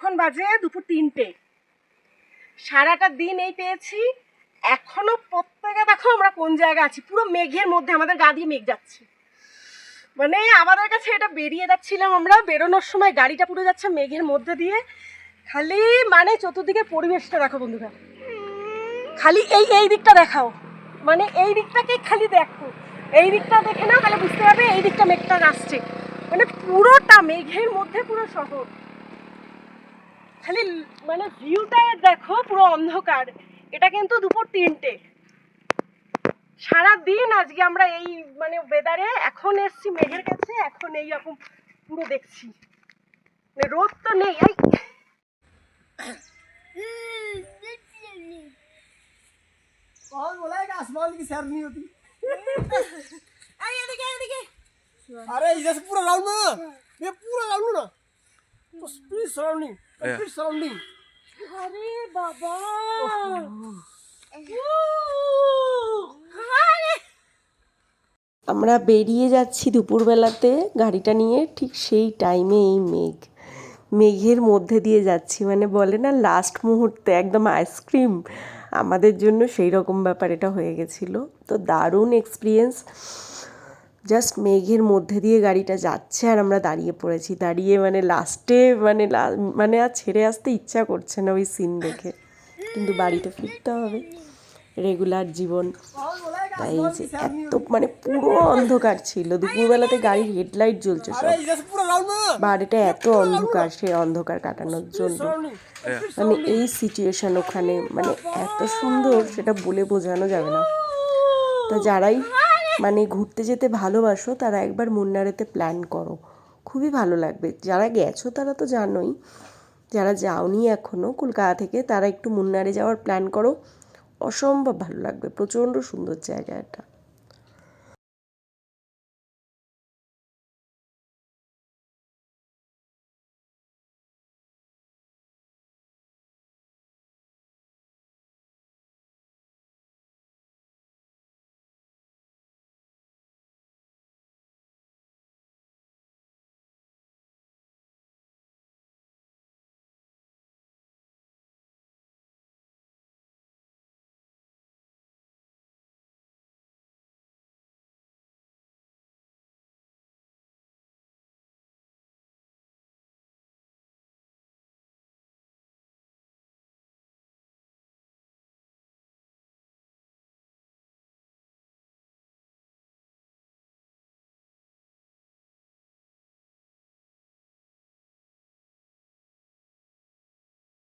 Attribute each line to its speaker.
Speaker 1: এখন বাজে দুপুর তিনটে। সারাটা দিন এই পেয়েছি। এখনও প্রত্যেকে দেখো আমরা কোন জায়গায় আছি? পুরো মেঘের মধ্যে আমাদের গা দিয়ে মেঘ যাচ্ছে। মানে আমাদের কাছে এটা বেরিয়ে যাচ্ছিলাম আমরা। বেরোনোর সময় গাড়িটা পুরো যাচ্ছে মেঘের মধ্যে দিয়ে। খালি মানে চতুর্দিকে পরিবেশটা দেখো বন্ধুরা। খালি এই এই দিকটা দেখাও। মানে এই দিকটাকে খালি দেখো। এই দিকটা দেখে নাও, তাহলে বুঝতে পারবে এই দিকটা মেঘটা আসছে। মানে পুরোটা মেঘের মধ্যে পুরো শহর। খালি ল- মানে ভিউটা দেখো পুরো অন্ধকার এটা কিন্তু দুপুর তিনটে সারা দিন আজকে আমরা এই মানে ওয়েদারে এখন এসছি মেঘের কাছে এখন এই রকম পুরো দেখছি মানে রোদ তো নেই এই
Speaker 2: कौन बोला है कि आसमान की सैर नहीं होती
Speaker 1: এই এদিকে এদিকে
Speaker 2: अरे इधर से पूरा राउंड ना ये पूरा राउंड ना Please হ্যাঁ।
Speaker 1: আরে বাবা।
Speaker 3: আমরা বেরিয়ে যাচ্ছি দুপুরবেলাতে গাড়িটা নিয়ে ঠিক সেই টাইমে এই মেঘ। মেঘের মধ্যে দিয়ে যাচ্ছি মানে বলে না লাস্ট মুহূর্তে একদম আইসক্রিম আমাদের জন্য সেই রকম ব্যাপার এটা হয়ে গেছিল। তো দারুণ এক্সপিরিয়েন্স জাস্ট মেঘের মধ্যে দিয়ে গাড়িটা যাচ্ছে আর আমরা দাঁড়িয়ে পড়েছি। দাঁড়িয়ে মানে লাস্টে মানে মানে আর ছেড়ে আসতে ইচ্ছা করছে না ওই সিন দেখে। কিন্তু বাড়িতে ফিরতে হবে। রেগুলার জীবন। তাই যে এত মানে পুরো অন্ধকার ছিল। দুপুরবেলাতে গাড়ির হেডলাইট জ্বলছে সব। বাড়িটা এত অন্ধকার সেই অন্ধকার কাটানোর জন্য। মানে এই সিচুয়েশন ওখানে মানে এত সুন্দর, সেটা বলে বোঝানো যাবে না। তো যারাই মানে ঘুরতে যেতে ভালোবাসো, তারা একবার মুন্নারেতে প্ল্যান করো। খুবই ভালো লাগবে। যারা গেছো তারা তো জানোই, যারা যাওনি এখনও কলকাতা থেকে, তারা একটু মুন্নারে যাওয়ার প্ল্যান করো। অসম্ভব ভালো লাগবে। প্রচণ্ড সুন্দর জায়গা এটা।